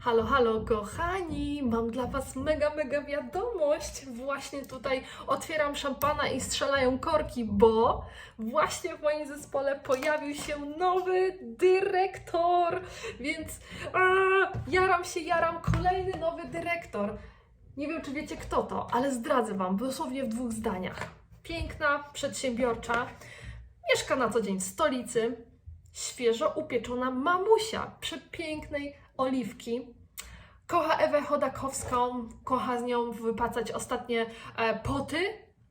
Halo, halo, kochani! Mam dla Was mega, mega wiadomość. Właśnie tutaj otwieram szampana i strzelają korki, bo właśnie w moim zespole pojawił się nowy dyrektor. Więc a, jaram się, jaram. Kolejny nowy dyrektor. Nie wiem, czy wiecie kto to, ale zdradzę Wam dosłownie w dwóch zdaniach. Piękna, przedsiębiorcza, mieszka na co dzień w stolicy, świeżo upieczona mamusia przepięknej oliwki. Kocha Ewę Chodakowską, kocha z nią wypacać ostatnie e, poty,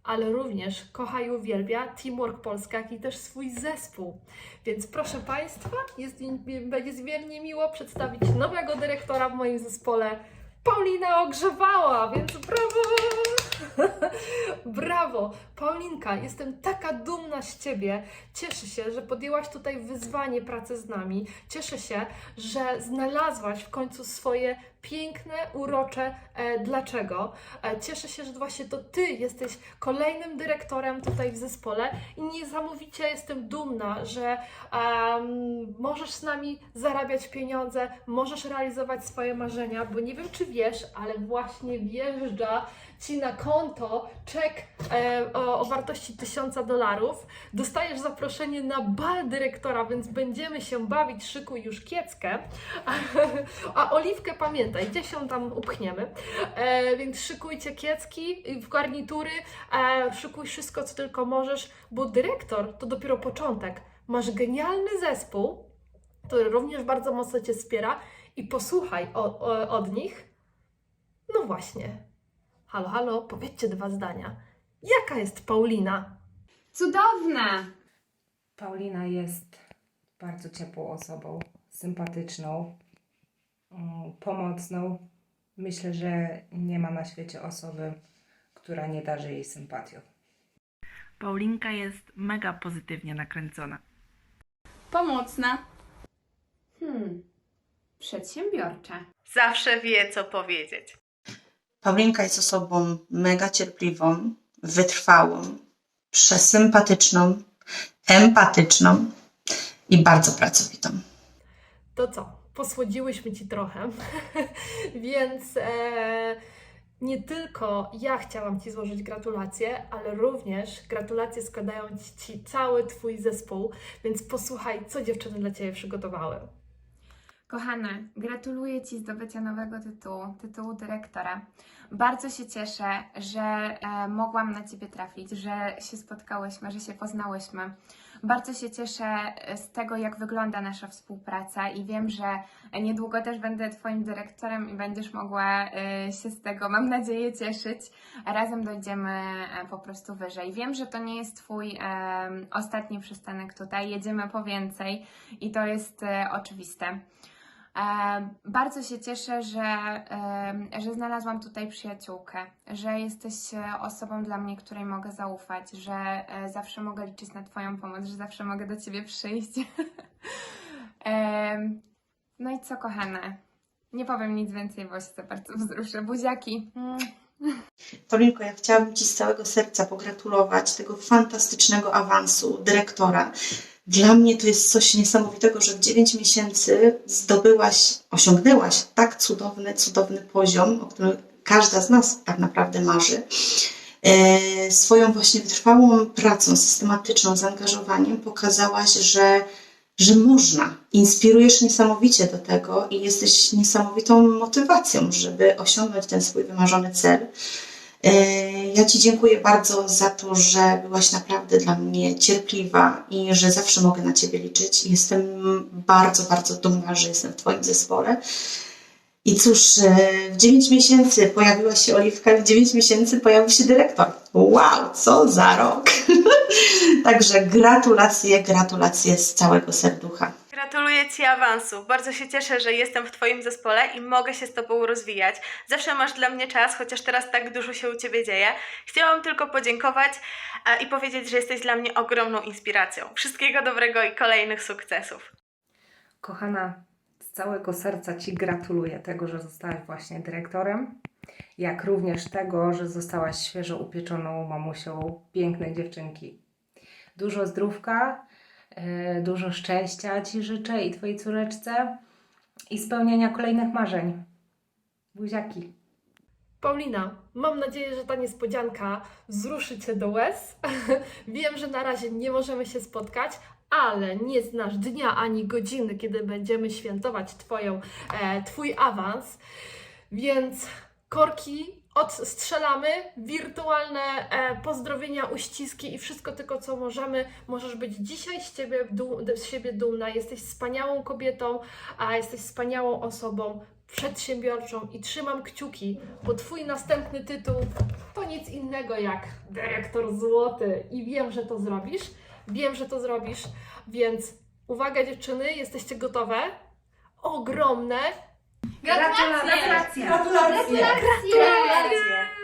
ale również kocha i uwielbia Teamwork Polska, jak i też swój zespół. Więc proszę Państwa, jest, będzie zwiernie miło przedstawić nowego dyrektora w moim zespole, Paulina Ogrzewała, więc brawo! Brawo! Paulinka, jestem taka dumna z Ciebie. Cieszę się, że podjęłaś tutaj wyzwanie pracy z nami. Cieszę się, że znalazłaś w końcu swoje piękne, urocze e, dlaczego. E, cieszę się, że właśnie to Ty jesteś kolejnym dyrektorem tutaj w zespole i niesamowicie jestem dumna, że em, możesz z nami zarabiać pieniądze, możesz realizować swoje marzenia, bo nie wiem, czy wiesz, ale właśnie wjeżdża Ci na konto czek e, o, o wartości 1000 dolarów. Dostajesz zaproszenie na bal dyrektora, więc będziemy się bawić, szykuj już kieckę. A oliwkę pamiętaj, gdzieś ją tam upchniemy. E, więc szykujcie kiecki w garnitury, e, szykuj wszystko, co tylko możesz, bo dyrektor to dopiero początek. Masz genialny zespół, który również bardzo mocno Cię wspiera i posłuchaj o, o, od nich. No właśnie. Halo, halo, powiedzcie dwa zdania. Jaka jest Paulina? Cudowna! Paulina jest bardzo ciepłą osobą, sympatyczną, pomocną. Myślę, że nie ma na świecie osoby, która nie darzy jej sympatią. Paulinka jest mega pozytywnie nakręcona. Pomocna. Hmm. Przedsiębiorcza. Zawsze wie, co powiedzieć. Paulinka jest osobą mega cierpliwą, wytrwałą, przesympatyczną, empatyczną i bardzo pracowitą. To co? Posłodziłyśmy Ci trochę, więc e, nie tylko ja chciałam Ci złożyć gratulacje, ale również gratulacje składają Ci, cały Twój zespół, więc posłuchaj, co dziewczyny dla Ciebie przygotowały. Kochana, gratuluję Ci zdobycia nowego tytułu, tytułu dyrektora. Bardzo się cieszę, że e, mogłam na Ciebie trafić, że się spotkałyśmy, że się poznałyśmy. Bardzo się cieszę e, z tego, jak wygląda nasza współpraca i wiem, że niedługo też będę Twoim dyrektorem i będziesz mogła e, się z tego, mam nadzieję, cieszyć. Razem dojdziemy e, po prostu wyżej. Wiem, że to nie jest Twój ostatni przystanek tutaj, jedziemy po więcej i to jest oczywiste. Bardzo się cieszę, że, że znalazłam tutaj przyjaciółkę, że jesteś e, osobą dla mnie, której mogę zaufać, że e, zawsze mogę liczyć na Twoją pomoc, że zawsze mogę do Ciebie przyjść. no i co, kochane? Nie powiem nic więcej, bo się za bardzo wzruszę. Buziaki. Mm. Paulinko, ja chciałabym Ci z całego serca pogratulować tego fantastycznego awansu dyrektora. Dla mnie to jest coś niesamowitego, że w 9 miesięcy zdobyłaś, osiągnęłaś tak cudowny, cudowny poziom, o którym każda z nas tak naprawdę marzy. E, swoją właśnie wytrwałą pracą, systematyczną, zaangażowaniem pokazałaś, że, że można. Inspirujesz niesamowicie do tego i jesteś niesamowitą motywacją, żeby osiągnąć ten swój wymarzony cel. E, Ja Ci dziękuję bardzo za to, że byłaś naprawdę dla mnie cierpliwa i że zawsze mogę na Ciebie liczyć. Jestem bardzo, bardzo dumna, że jestem w Twoim zespole. I cóż, e, w 9 miesięcy pojawiła się Oliwka, w 9 miesięcy pojawił się dyrektor. Wow, co za rok! Także gratulacje, gratulacje z całego serducha. Gratuluję Ci awansu. Bardzo się cieszę, że jestem w Twoim zespole i mogę się z Tobą rozwijać. Zawsze masz dla mnie czas, chociaż teraz tak dużo się u Ciebie dzieje. Chciałam tylko podziękować e, i powiedzieć, że jesteś dla mnie ogromną inspiracją. Wszystkiego dobrego i kolejnych sukcesów. Kochana, z całego serca Ci gratuluję tego, że zostałaś właśnie dyrektorem, jak również tego, że zostałaś świeżo upieczoną mamusią pięknej dziewczynki. Dużo zdrówka, dużo szczęścia Ci życzę i Twojej córeczce. i spełniania kolejnych marzeń. Buziaki. Paulina, mam nadzieję, że ta niespodzianka wzruszy Cię do łez. Wiem, że na razie nie możemy się spotkać, ale nie znasz dnia ani godziny, kiedy będziemy świętować twoją, e, Twój awans. Więc korki odstrzelamy, wirtualne e, pozdrowienia, uściski i wszystko tylko, co możemy. Możesz być dzisiaj z, ciebie, dum, z siebie dumna. Jesteś wspaniałą kobietą, a jesteś wspaniałą osobą przedsiębiorczą i trzymam kciuki, bo Twój następny tytuł to nic innego jak dyrektor złoty i wiem, że to zrobisz, wiem, że to zrobisz, więc uwaga dziewczyny, jesteście gotowe? Ogromne Gratulacje! Gratulacje! Gratulacje! Gratulacje!